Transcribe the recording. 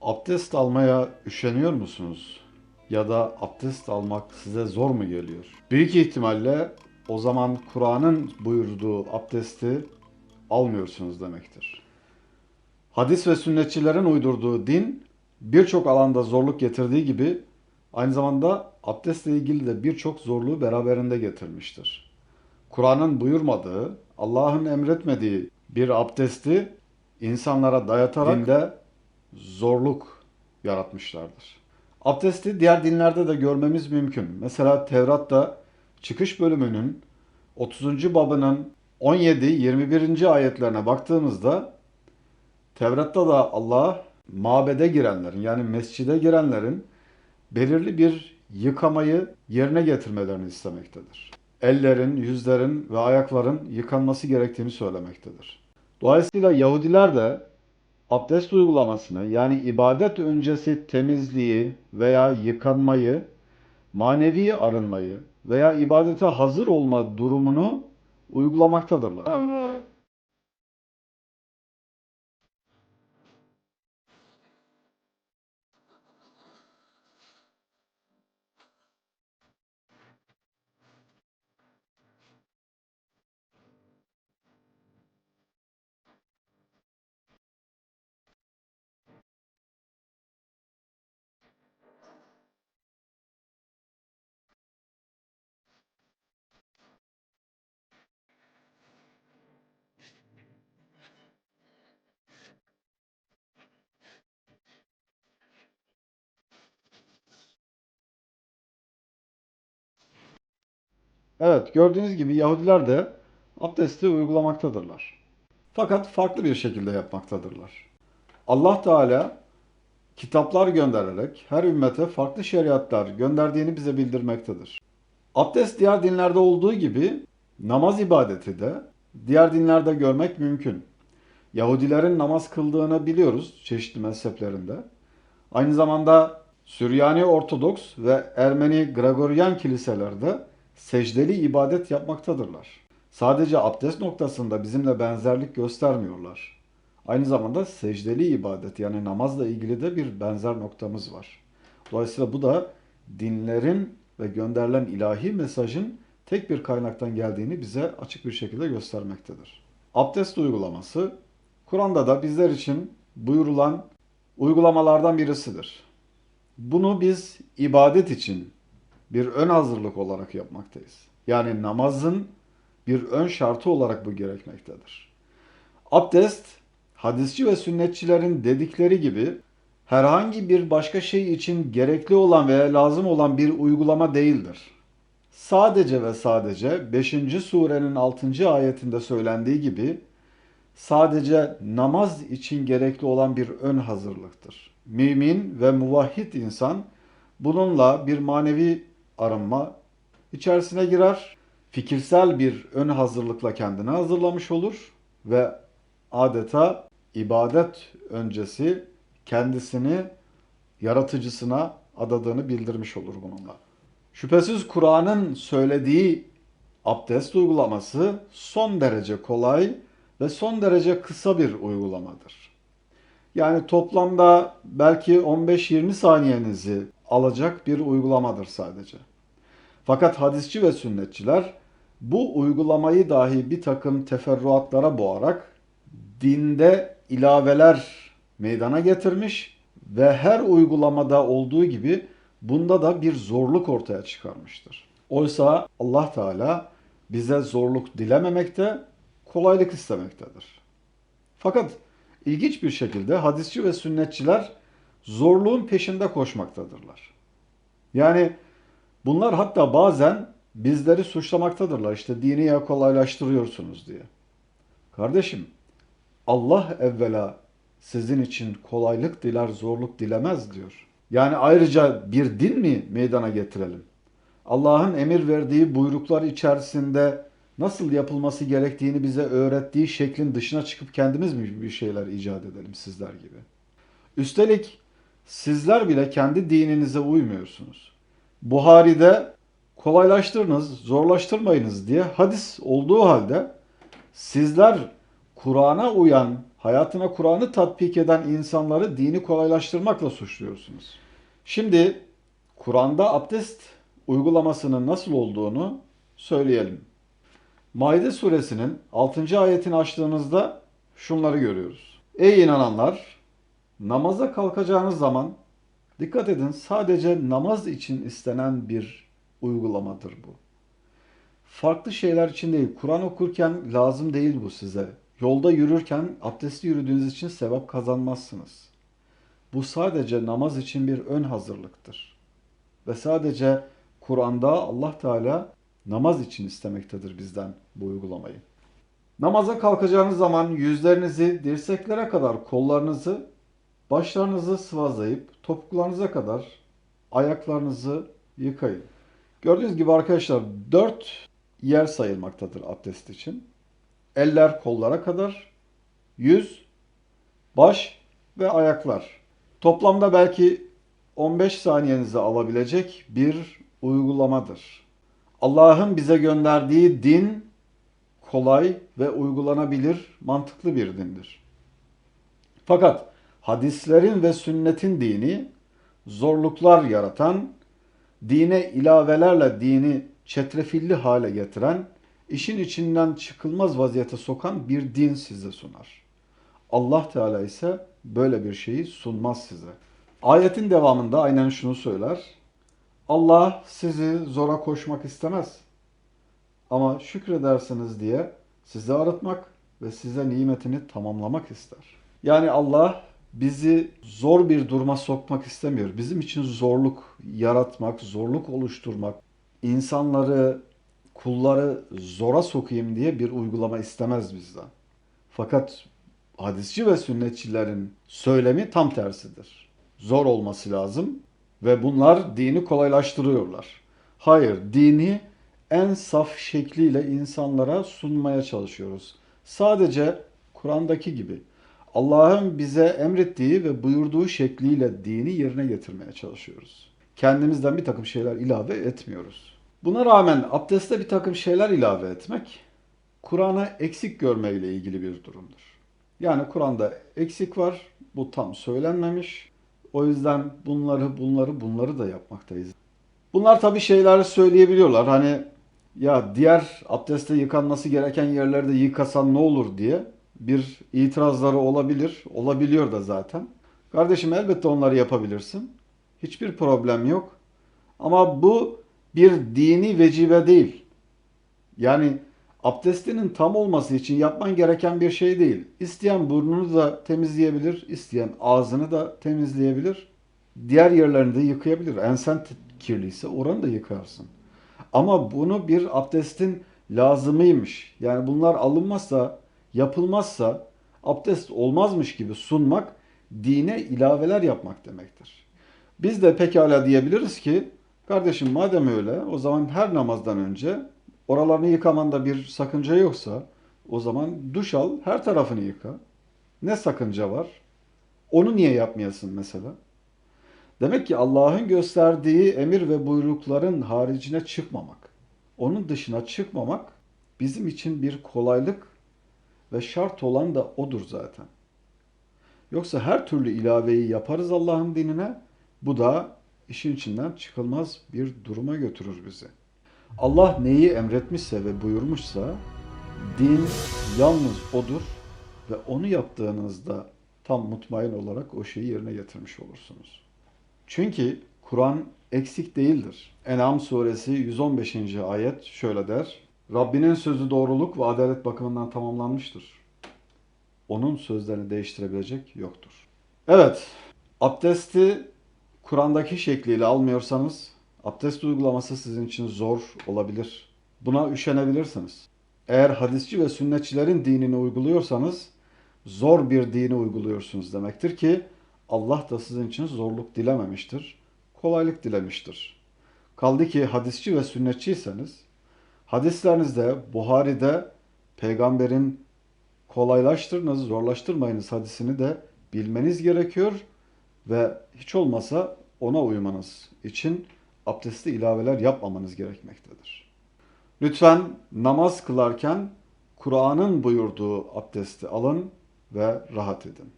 Abdest almaya üşeniyor musunuz? Ya da abdest almak size zor mu geliyor? Büyük ihtimalle o zaman Kur'an'ın buyurduğu abdesti almıyorsunuz demektir. Hadis ve sünnetçilerin uydurduğu din birçok alanda zorluk getirdiği gibi aynı zamanda abdestle ilgili de birçok zorluğu beraberinde getirmiştir. Kur'an'ın buyurmadığı, Allah'ın emretmediği bir abdesti insanlara dayatarak dinde zorluk yaratmışlardır. Abdesti diğer dinlerde de görmemiz mümkün. Mesela Tevrat'ta çıkış bölümünün 30. babının 17-21. ayetlerine baktığımızda Tevrat'ta da Allah mabede girenlerin yani mescide girenlerin belirli bir yıkamayı yerine getirmelerini istemektedir. Ellerin, yüzlerin ve ayakların yıkanması gerektiğini söylemektedir. Dolayısıyla Yahudiler de abdest uygulamasını yani ibadet öncesi temizliği veya yıkanmayı, manevi arınmayı veya ibadete hazır olma durumunu uygulamaktadırlar. Evet, gördüğünüz gibi Yahudiler de abdesti uygulamaktadırlar. Fakat farklı bir şekilde yapmaktadırlar. Allah Teala kitaplar göndererek her ümmete farklı şeriatlar gönderdiğini bize bildirmektedir. Abdest diğer dinlerde olduğu gibi namaz ibadeti de diğer dinlerde görmek mümkün. Yahudilerin namaz kıldığını biliyoruz çeşitli mezheplerinde. Aynı zamanda Süryani Ortodoks ve Ermeni Gregorian kiliselerde secdeli ibadet yapmaktadırlar. Sadece abdest noktasında bizimle benzerlik göstermiyorlar. Aynı zamanda secdeli ibadet yani namazla ilgili de bir benzer noktamız var. Dolayısıyla bu da dinlerin ve gönderilen ilahi mesajın tek bir kaynaktan geldiğini bize açık bir şekilde göstermektedir. Abdest uygulaması Kur'an'da da bizler için buyurulan uygulamalardan birisidir. Bunu biz ibadet için bir ön hazırlık olarak yapmaktayız. Yani namazın bir ön şartı olarak bu gerekmektedir. Abdest, hadisçi ve sünnetçilerin dedikleri gibi herhangi bir başka şey için gerekli olan veya lazım olan bir uygulama değildir. Sadece ve sadece 5. surenin 6. ayetinde söylendiği gibi sadece namaz için gerekli olan bir ön hazırlıktır. Mümin ve muvahhid insan bununla bir manevi arınma içerisine girer. Fikirsel bir ön hazırlıkla kendini hazırlamış olur ve adeta ibadet öncesi kendisini yaratıcısına adadığını bildirmiş olur bununla. Şüphesiz Kur'an'ın söylediği abdest uygulaması son derece kolay ve son derece kısa bir uygulamadır. Yani toplamda belki 15-20 saniyenizi alacak bir uygulamadır sadece. Fakat hadisçi ve sünnetçiler bu uygulamayı dahi bir takım teferruatlara boğarak dinde ilaveler meydana getirmiş ve her uygulamada olduğu gibi bunda da bir zorluk ortaya çıkarmıştır. Oysa Allah Teala bize zorluk dilememekte, kolaylık istemektedir. Fakat ilginç bir şekilde hadisçi ve sünnetçiler zorluğun peşinde koşmaktadırlar. Yani bunlar hatta bazen bizleri suçlamaktadırlar. İşte dini ya kolaylaştırıyorsunuz diye. Kardeşim Allah evvela sizin için kolaylık diler, zorluk dilemez diyor. Yani ayrıca bir din mi meydana getirelim? Allah'ın emir verdiği buyruklar içerisinde nasıl yapılması gerektiğini bize öğrettiği şeklin dışına çıkıp kendimiz mi bir şeyler icat edelim sizler gibi? Üstelik sizler bile kendi dininize uymuyorsunuz. Buhari'de kolaylaştırınız, zorlaştırmayınız diye hadis olduğu halde sizler Kur'an'a uyan hayatına Kur'an'ı tatbik eden insanları dini kolaylaştırmakla suçluyorsunuz. Şimdi Kur'an'da abdest uygulamasının nasıl olduğunu söyleyelim. Maide suresinin 6. ayetini açtığınızda şunları görüyoruz. Ey inananlar! Namaza kalkacağınız zaman dikkat edin sadece namaz için istenen bir uygulamadır bu. Farklı şeyler için değil. Kur'an okurken lazım değil bu size. Yolda yürürken abdestli yürüdüğünüz için sevap kazanmazsınız. Bu sadece namaz için bir ön hazırlıktır. Ve sadece Kur'an'da Allah Teala namaz için istemektedir bizden bu uygulamayı. Namaza kalkacağınız zaman yüzlerinizi dirseklere kadar kollarınızı, başlarınızı sıvazlayıp topuklarınıza kadar ayaklarınızı yıkayın. Gördüğünüz gibi arkadaşlar dört yer sayılmaktadır abdest için. Eller kollara kadar, yüz, baş ve ayaklar. Toplamda belki 15 saniyenizi alabilecek bir uygulamadır. Allah'ın bize gönderdiği din kolay ve uygulanabilir, mantıklı bir dindir. Fakat hadislerin ve sünnetin dini zorluklar yaratan, dine ilavelerle dini çetrefilli hale getiren, işin içinden çıkılmaz vaziyete sokan bir din size sunar. Allah Teala ise böyle bir şeyi sunmaz size. Ayetin devamında aynen şunu söyler. Allah sizi zora koşmak istemez. Ama şükredersiniz diye sizi arıtmak ve size nimetini tamamlamak ister. Yani Allah bizi zor bir duruma sokmak istemiyor. Bizim için zorluk yaratmak, zorluk oluşturmak, insanları, kulları zora sokayım diye bir uygulama istemez bizden. Fakat hadisçi ve sünnetçilerin söylemi tam tersidir. Zor olması lazım ve bunlar dini kolaylaştırıyorlar. Hayır, dini en saf şekliyle insanlara sunmaya çalışıyoruz. Sadece Kur'an'daki gibi Allah'ın bize emrettiği ve buyurduğu şekliyle dini yerine getirmeye çalışıyoruz. Kendimizden bir takım şeyler ilave etmiyoruz. Buna rağmen abdeste bir takım şeyler ilave etmek, Kur'an'a eksik görmeyle ilgili bir durumdur. Yani Kur'an'da eksik var, bu tam söylenmemiş. O yüzden bunları, bunları, bunları da yapmaktayız. Bunlar tabii şeyler söyleyebiliyorlar. Hani ya diğer abdeste yıkanması gereken yerlerde yıkasan ne olur diye bir itirazları olabilir. Olabiliyor da zaten. Kardeşim elbette onları yapabilirsin. Hiçbir problem yok. Ama bu bir dini vecibe değil. Yani abdestinin tam olması için yapman gereken bir şey değil. İsteyen burnunu da temizleyebilir, isteyen ağzını da temizleyebilir. Diğer yerlerini de yıkayabilir. Ensen kirliyse oranı da yıkarsın. Ama bunu bir abdestin lazımıymış. Yani bunlar alınmazsa, yapılmazsa abdest olmazmış gibi sunmak dine ilaveler yapmak demektir. Biz de pekala diyebiliriz ki kardeşim madem öyle o zaman her namazdan önce oralarını yıkamanda bir sakınca yoksa o zaman duş al her tarafını yıka. Ne sakınca var? Onu niye yapmayasın mesela? Demek ki Allah'ın gösterdiği emir ve buyrukların haricine çıkmamak, onun dışına çıkmamak bizim için bir kolaylık ve şart olan da odur zaten. Yoksa her türlü ilaveyi yaparız Allah'ın dinine, bu da işin içinden çıkılmaz bir duruma götürür bizi. Allah neyi emretmişse ve buyurmuşsa din yalnız odur ve onu yaptığınızda tam mutmain olarak o şeyi yerine getirmiş olursunuz. Çünkü Kur'an eksik değildir. En'am suresi 115. ayet şöyle der. Rabbinin sözü doğruluk ve adalet bakımından tamamlanmıştır. Onun sözlerini değiştirebilecek yoktur. Evet, abdesti Kur'an'daki şekliyle almıyorsanız abdest uygulaması sizin için zor olabilir. Buna üşenebilirsiniz. Eğer hadisçi ve sünnetçilerin dinini uyguluyorsanız zor bir dini uyguluyorsunuz demektir ki Allah da sizin için zorluk dilememiştir, kolaylık dilemiştir. Kaldı ki hadisçi ve sünnetçiyseniz, hadislerinizde, Buhari'de peygamberin kolaylaştırınız, zorlaştırmayınız hadisini de bilmeniz gerekiyor ve hiç olmasa ona uymanız için abdesti ilaveler yapmamanız gerekmektedir. Lütfen namaz kılarken Kur'an'ın buyurduğu abdesti alın ve rahat edin.